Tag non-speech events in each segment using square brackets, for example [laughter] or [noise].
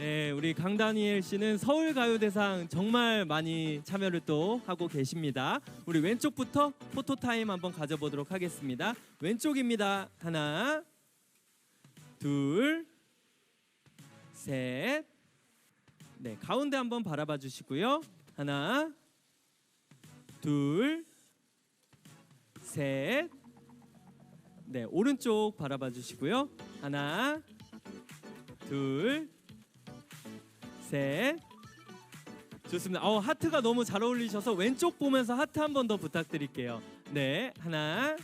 네, 우리 강다니엘 씨는 서울 가요대상 정말 많이 참여를 또 하고 계십니다. 우리 왼쪽부터 포토 타임 한번 가져보도록 하겠습니다. 왼쪽입니다. 하나, 둘, 셋. 네, 가운데 한번 바라봐 주시고요. 하나, 둘, 셋. 네, 오른쪽 바라봐 주시고요. 하나, 둘, 셋. 좋습니다. 어, 하트가 너무 잘 어울리셔서 왼쪽 보면서 하트 한 번 더 부탁드릴게요. 네, 하나,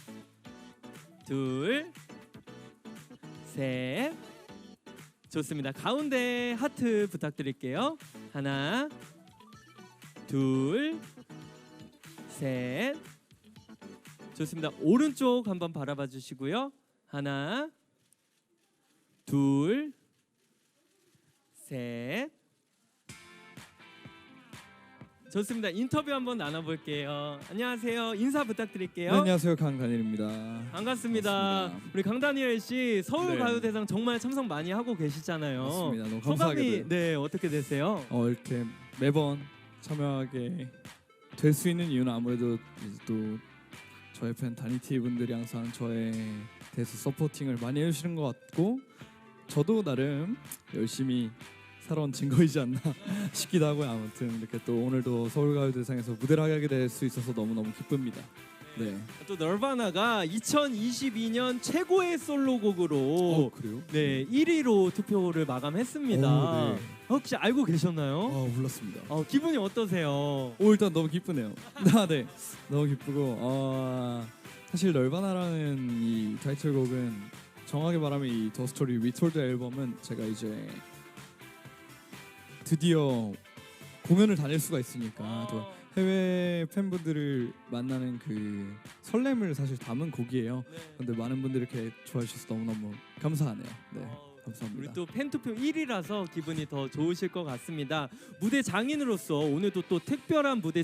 둘, 셋. 좋습니다. 가운데 하트 부탁드릴게요. 하나, 둘, 셋. 좋습니다. 오른쪽 한번 바라봐 주시고요. 하나, 둘, 셋. 좋습니다. 인터뷰 한번 나눠볼게요. 안녕하세요. 인사 부탁드릴게요. 네, 안녕하세요 강단일입니다. 반갑습니다. 반갑습니다. 우리 강다니엘 씨 서울 네. 가요대상 정말 참석 많이 하고 계시잖아요. 맞습니다. 너무 소감이 감사하게도 네 어떻게 되세요? 어, 이렇게 매번 참여하게 될 수 있는 이유는 아무래도 이제 또 저의 팬 다니티 분들이 항상 저에 대해서 서포팅을 많이 해주시는 것 같고 저도 나름 열심히 살아온 증거이지 않나 [laughs] 싶기도 하고요. 아무튼 이렇게 또 오늘도 서울가요대상에서 무대를 하게 될 수 있어서 너무 너무 기쁩니다. 네. 또 널바나가 2022년 최고의 솔로곡으로 어, 그래요? 네 1위로 투표를 마감했습니다. 오, 네. 혹시 알고 계셨나요? 어, 몰랐습니다. 어, 기분이 어떠세요? 오 일단 너무 기쁘네요. [laughs] 아, 네, 너무 기쁘고 어, 사실 널바나라는 이 타이틀곡은 정확하게 말하면 이 더 스토리 리톨드 앨범은 제가 이제 드디어 공연을 다닐 수가 있으니까 또 어, 해외 팬분들을 만나는 그 설렘을 사실 담은 곡이에요. 네. 근데 많은 분들이 이렇게 좋아해 주셔서 너무 너무 감사하네요. 네, 어, 우리 감사합니다. 또 팬투표 1위라서 기분이 더 좋으실 것 같습니다. 무대 장인으로서 오늘도 또 특별한 무대